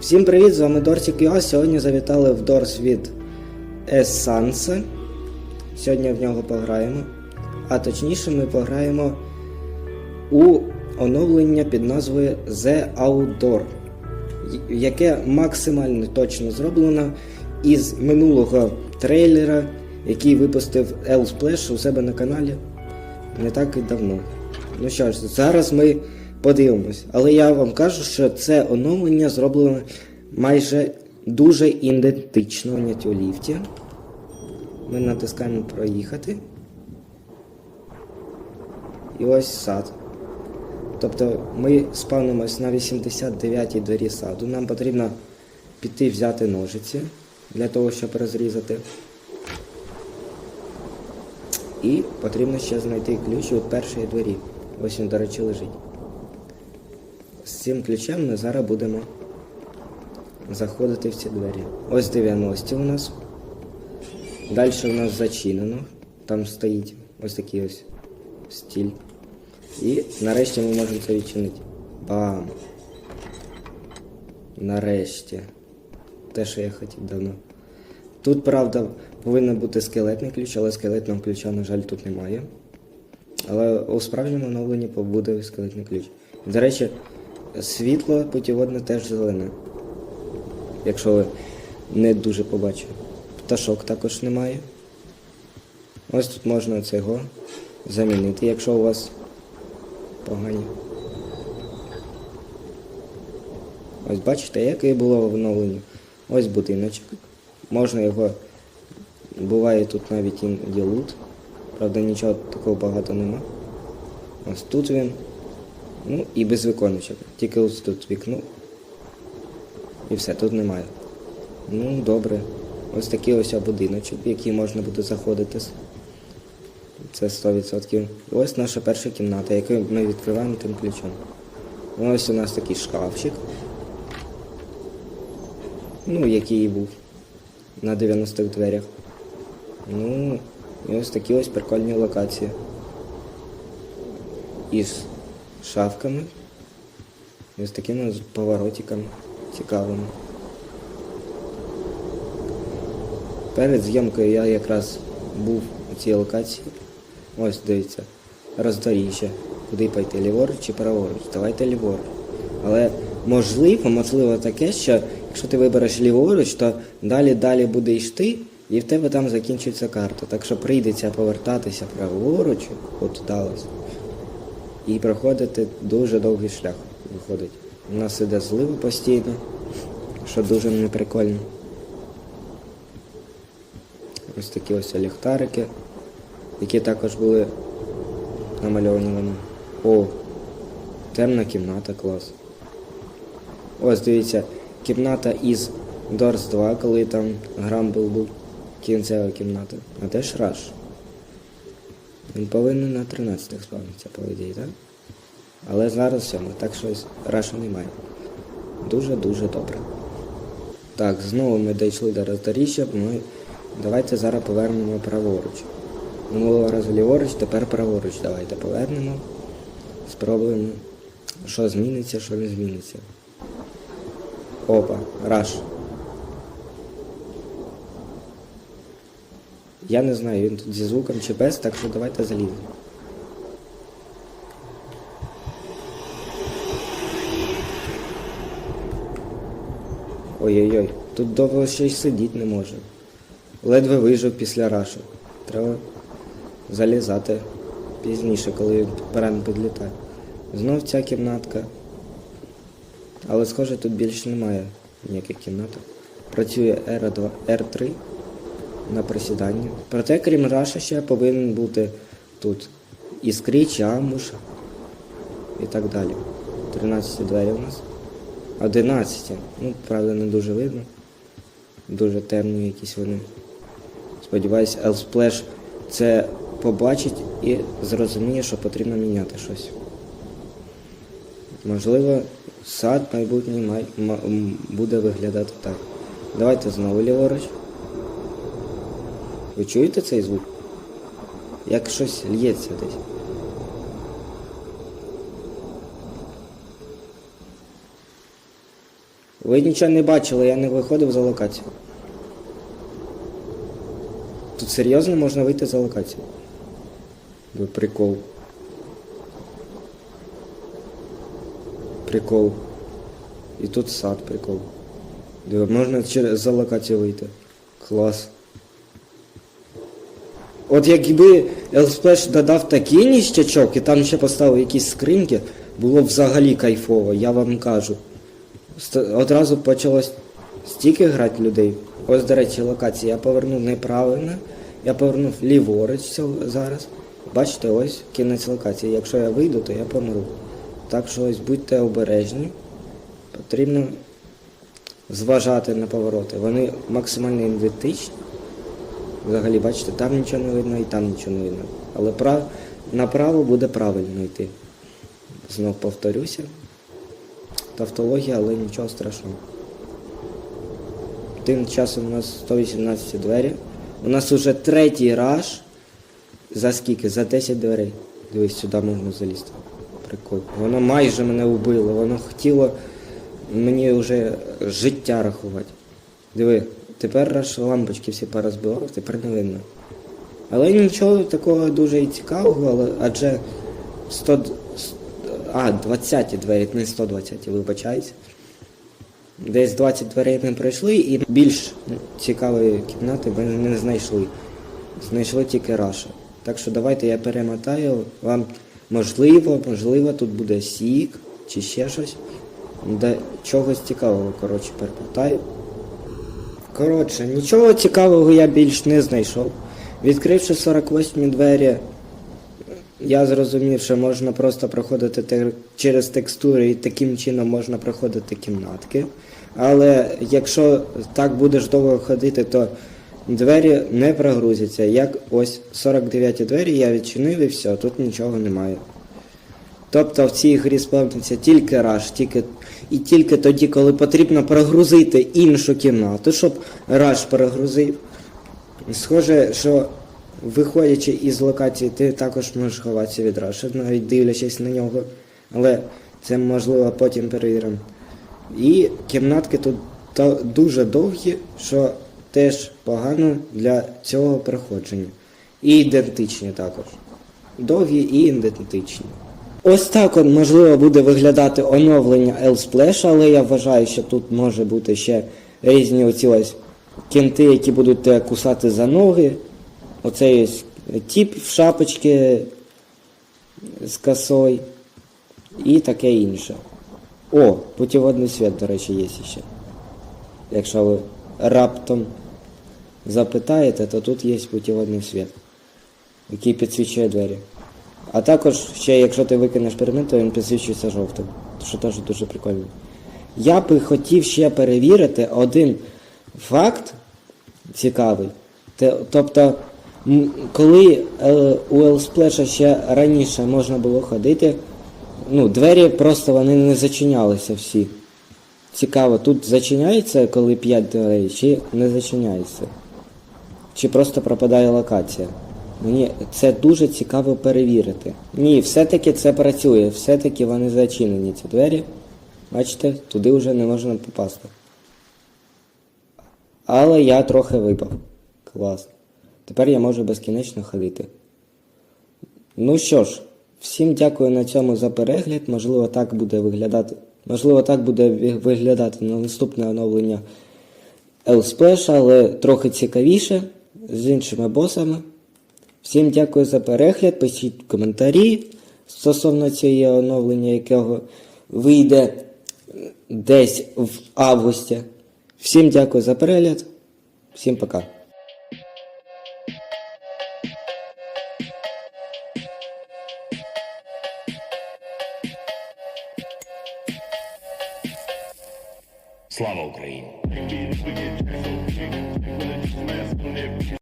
Всім привіт, з вами Дорсік Йо. Сьогодні завітали в Дорс від Essence. Сьогодні в нього пограємо. А точніше, ми пограємо у оновлення під назвою The Outdoor, яке максимально точно зроблено із минулого трейлера, який випустив L Splash у себе на каналі не так і давно. Ну що ж, зараз ми подивимось. Але я вам кажу, що це оновлення зроблено майже дуже ідентично в Нятюліфті. Ми натискаємо проїхати. І ось сад. Тобто ми спавнимось на 89-й дворі саду. Нам потрібно піти взяти ножиці для того, щоб розрізати. І потрібно ще знайти ключ від першої двері. Ось він, до речі, лежить. З цим ключем ми зараз будемо заходити в ці двері. Ось 90 у нас. Далі у нас зачинено. Там стоїть ось такий ось стіль. І нарешті ми можемо це відчинити. Бам! Нарешті. Те, що я хотів давно. Тут, правда, повинен бути скелетний ключ, але скелетного ключа, на жаль, тут немає. Але у справжньому оновленні буде скелетний ключ. До речі, світло путіводне теж зелене. Якщо ви не дуже побачили. Пташок також немає. Ось тут можна цього замінити, якщо у вас погані. Ось бачите, яке було в оновленні. Ось будиночок. Можна його. Буває тут навіть іноді лут. Правда, нічого такого багато нема. Ось тут він. Ну і без віконечок. Тільки ось тут вікно. І все, тут немає. Ну, добре. Ось такий ось будиночок, в який можна буде заходити. Це 100%. І ось наша перша кімната, яку ми відкриваємо тим ключом. Ось у нас такий шкафчик. Ну, який і був на 90-х дверях. Ну, і ось такі ось прикольні локації. Із шафками. І з такими поворотиками цікавими. Перед зйомкою я якраз був у цій локації. Ось дивіться, роздоріжжя. Куди пойти, ліворуч чи праворуч? Давайте ліворуч. Але можливо, можливо таке, що якщо ти вибереш ліворуч, то далі далі буде йти, і в тебе там закінчується карта. Так що прийдеться повертатися праворуч, от далось, і проходити дуже довгий шлях виходить. У нас іде злива постійно, що дуже неприкольно. Ось такі ось ліхтарики, які також були намальовані вони. О, темна кімната, клас. Ось дивіться, кімната із Doors 2, коли там Грамбл був кінцева кімната. А де ж Раш? Він повинен на 13-х спавнитися, по ідеї, так? Але зараз 7, так що Раша немає. Дуже-дуже добре. Так, знову ми дійшли до роздоріжжя, ми давайте зараз повернемо праворуч. Минулого разу ліворуч, тепер праворуч. Давайте повернемо. Спробуємо, що зміниться, що не зміниться. Опа, раш. Я не знаю, він тут зі звуком чи без, так що давайте заліземо. Ой-ой-ой, тут довго ще й сидіти не може. Ледве вижив після рашу. Треба залізати пізніше, коли він прямо підлітає. Знов ця кімнатка. Але схоже тут більше немає ніяких кімнаток. Працює R2, R3 на присіданні. Проте, крім Раша, ще повинен бути тут і Скріч, і Амуш і так далі. 13 двері у нас. 11. Ну, правда, не дуже видно. Дуже темні якісь вони. Сподіваюсь, Elsplash це побачить і зрозуміє, що потрібно міняти щось. Можливо, сад майбутній май, буде виглядати так. Давайте знову ліворуч. Ви чуєте цей звук? Як щось лється десь. Ви нічого не бачили, я не виходив за локацію. Тут серйозно можна вийти за локацію. Ви прикол. Прикол. І тут сад прикол. Можна через за локацію вийти. Клас. От якби Елсплеш додав такий ніщачок і там ще поставив якісь скриньки, було взагалі кайфово, я вам кажу. Одразу почалось стільки грати людей. Ось, до речі, локація. Я повернув неправильно. Я повернув ліворуч зараз. Бачите, ось кінець локації. Якщо я вийду, то я помру. Так що ось будьте обережні. Потрібно зважати на повороти. Вони максимально ідентичні. Взагалі, бачите, там нічого не видно і там нічого не видно. Але прав... направо буде правильно йти. Знов повторюся. Тавтологія, але нічого страшного. Тим часом у нас 118 двері. У нас уже третій раш. За скільки? За 10 дверей. Дивись, сюди можна залізти. Прикольно. Воно майже мене вбило. Воно хотіло мені вже життя рахувати. Диви, тепер раш лампочки всі порозбивав, тепер не видно. Але нічого такого дуже і цікавого, але адже 100... д- А, 20 двері, не 120, вибачаюсь. Десь 20 дверей ми пройшли і більш цікавої кімнати ми не знайшли. Знайшли тільки Раша. Так що давайте я перемотаю вам можливо, можливо, тут буде сік чи ще щось. Де чогось цікавого, коротше, перемотаю. Коротше, нічого цікавого я більш не знайшов. Відкривши 48 двері, я зрозумів, що можна просто проходити через текстури і таким чином можна проходити кімнатки. Але якщо так будеш довго ходити, то двері не прогрузяться. Як ось 49 двері я відчинив і все, тут нічого немає. Тобто в цій грі спавниться тільки раш, тільки, і тільки тоді, коли потрібно прогрузити іншу кімнату, щоб раш прогрузив. Схоже, що виходячи із локації, ти також можеш ховатися від раша, навіть дивлячись на нього. Але це можливо потім перевіримо. І кімнатки тут дуже довгі, що теж погано для цього проходження. І ідентичні також. Довгі і ідентичні. Ось так от можливо буде виглядати оновлення L-Splash, але я вважаю, що тут може бути ще різні оці ось кінти, які будуть тебе кусати за ноги. Оцей ось тіп в шапочці з косою і таке інше. О, путіводний світ, до речі, є ще. Якщо ви раптом запитаєте, то тут є путіводний світ, який підсвічує двері. А також ще, якщо ти викинеш предмет, то він підсвічується жовтим. Що теж дуже прикольно. Я би хотів ще перевірити один факт цікавий. Тобто, коли е, у Елсплеша ще раніше можна було ходити, ну, двері просто вони не зачинялися всі. Цікаво, тут зачиняється, коли 5 дверей, чи не зачиняється? Чи просто пропадає локація? Мені це дуже цікаво перевірити. Ні, все-таки це працює, все-таки вони зачинені, ці двері. Бачите, туди вже не можна попасти. Але я трохи випав. Клас. Тепер я можу безкінечно ходити. Ну що ж, всім дякую на цьому за перегляд. Можливо, так буде виглядати. Можливо, так буде виглядати на наступне оновлення L-Splash, але трохи цікавіше з іншими босами. Всім дякую за перегляд. Пишіть коментарі стосовно цього оновлення, якого вийде десь в августі. Всім дякую за перегляд. Всім пока.